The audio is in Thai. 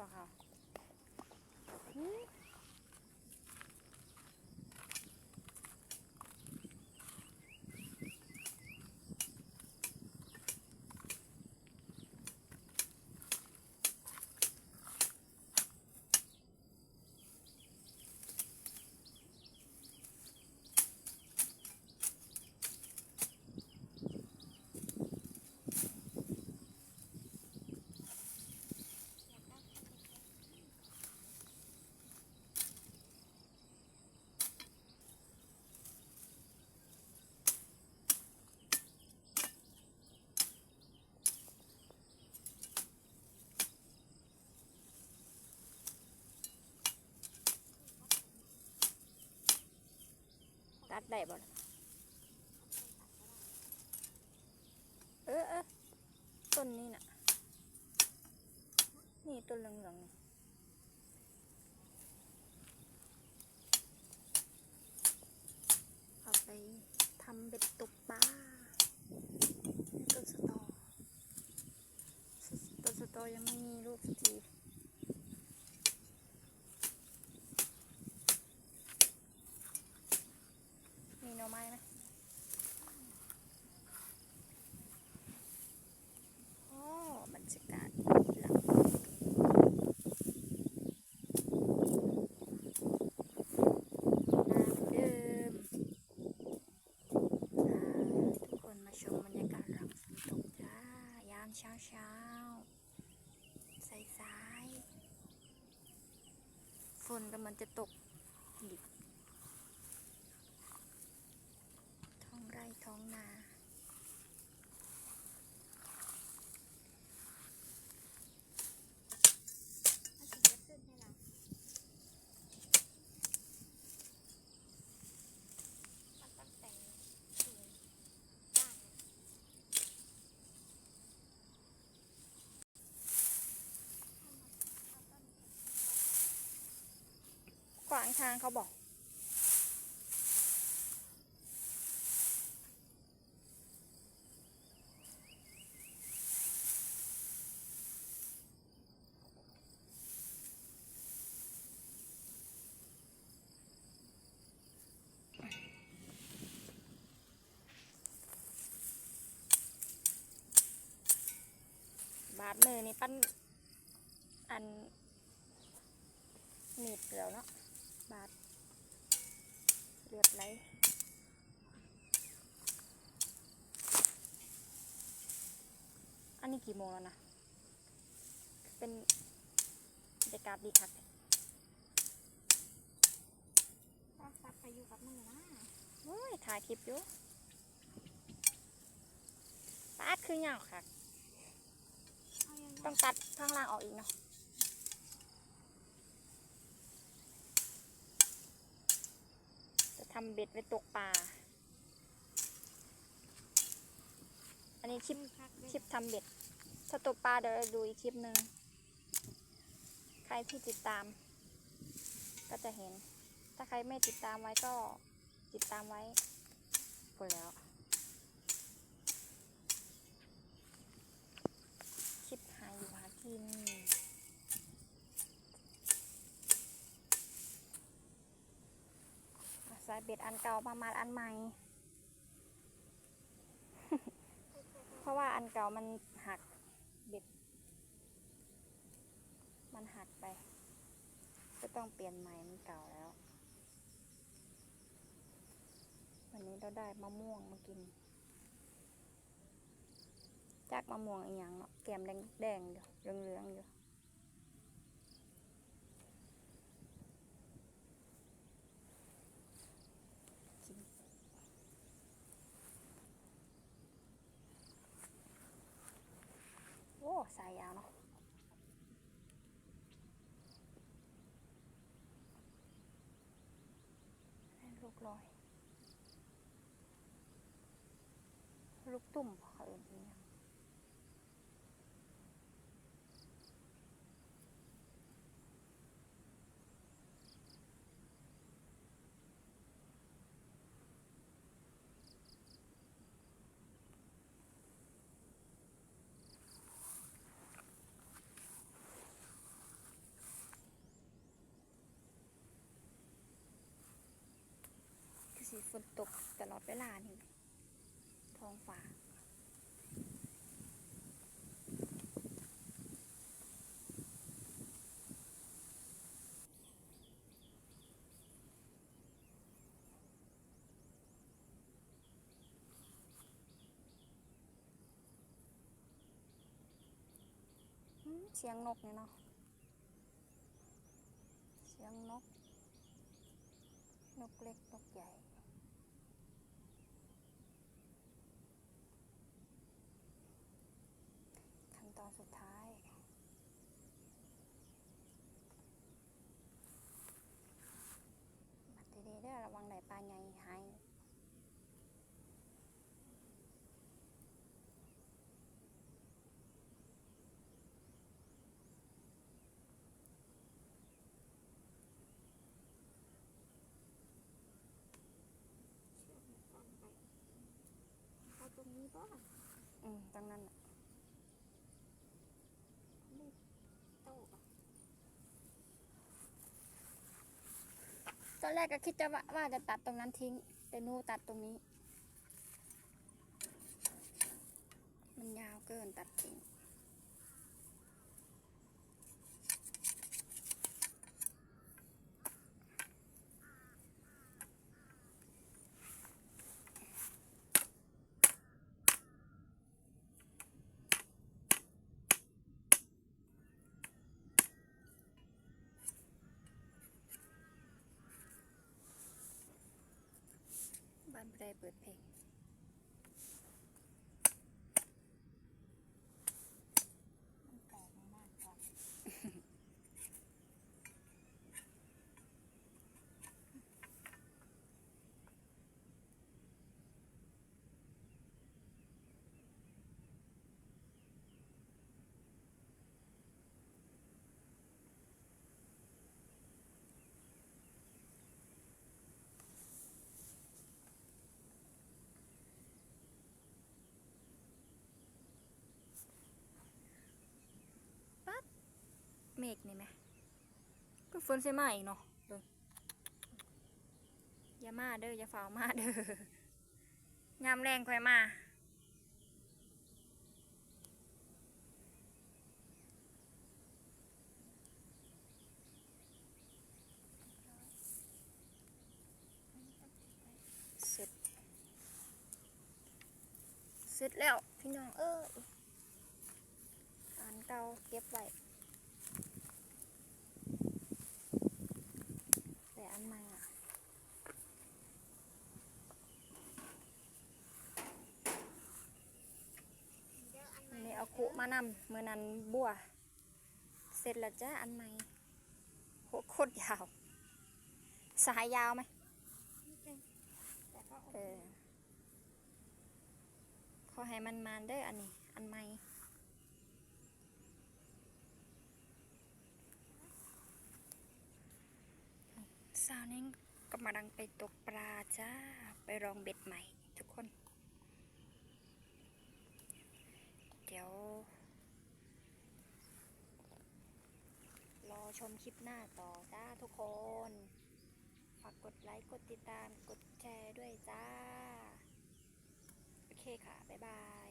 บ่ค่ะหืมตั ดได้บ่ล่ะเออเออต้นนี้น่ะ นี่ต้นเหลืองๆนี่เอาไปทำเบ็ดตกปลาต้นสตอต้นสตอยังไม่มีลูกสักที มีหน่อ ไม้ไหมโอ้บรรยากาศหลังนาเดิมทุกคนมาชมบรรยากาศหลังตกเช้ายามเช้าเช้าสายสายฝนกำลังจะตกอีก ท้องไร่ท้องนา ขวางทางเขาบอก บาดมือนี่ปั้นอันหนีบแล้วเนาะ บาดเรียบไรอันนี้กี่โมงแล้วนะ เป็นบรรยากาศดีคักก็ซับไปอยู่กับมือนะโอ้ย ถ่ายคลิปอยู่ปาดคือเหงาค่ะเอายังไงต้องตัดข้างล่างออกอีกเนาะ จะ ทำเบ็ดไว้ตกปลา อันนี้คลิปคักคลิปทำเบ็ด ถ้าตกปลาเดี๋ยวเราดูอีกคลิปหนึ่ง ใครที่ติดตาม ก็จะเห็น ถ้าใครไม่ติดตามไว้ก็ติดตามไว้กดแล้ว คลิปหาอยู่หากิน สาย เบ็ดอันเก่ามามาอันใหม่ เพราะว่าอันเก่ามันหักเบ็ด มันหักไป ก็ต้องเปลี่ยนใหม่มันเก่าแล้ว วันนี้เราได้มะม่วงมากิน จากมะม่วงอีกอย่างเนาะแก้มแดงแดงๆอยู่เหลืองๆอยู่ สายยาวเนาะลูกลอย ลูกตุ่มเขาเอื่นอีกอย่าง ฝนตกตลอดเวลานี่ท้องฟ้าเสียงนกเนี่ยเนาะ เสียงนก นกเล็ก นกใหญ่ ขั้นตอนสุดท้าย บัดดีๆเด้อระวังไหลปลาใหญ่หาย เชือกมันสั้นไป ก็อืมตรงนั้นอะนี่โต๊ะอะตอนแรกก็คิดจะว่าว่าจะตัดตรงนั้นทิ้ง แต่หนูตัดตรงนี้ มันยาวเกินตัดทิ้ง ไม่ได้เปิดเพลง เมฆนี่ไหมก็ฝนใส่มาอีกเนาะเบิ่งอย่ามาเด้ออย่าฝ่าวมาเด้องามแรงค่อยมาเสร็จเสร็จแล้ว พี่น้องเอ้ยอ่านเก่าเก็บไว้ แต่อันใหม่อะ เดี๋ยวอัน อันนี้เอาคุ มานำเมื่อนั้นบัว เสร็จแล้วจ้าอันใหม่โหโคตรยาว สายยาวไหมนิดนึงแต่ก็โอเอเคอขอให้มันมานเด้ออันนี้ อันใหม่สาวนิ่งกำลังไปตกปลาจ้า ไปลองเบ็ดใหม่ทุกคน เดี๋ยว รอ ชมคลิปหน้าต่อจ้าทุกคน ฝากกดไลค์ กดติดตาม กดแชร์ด้วยจ้า โอเคค่ะ บ๊ายบาย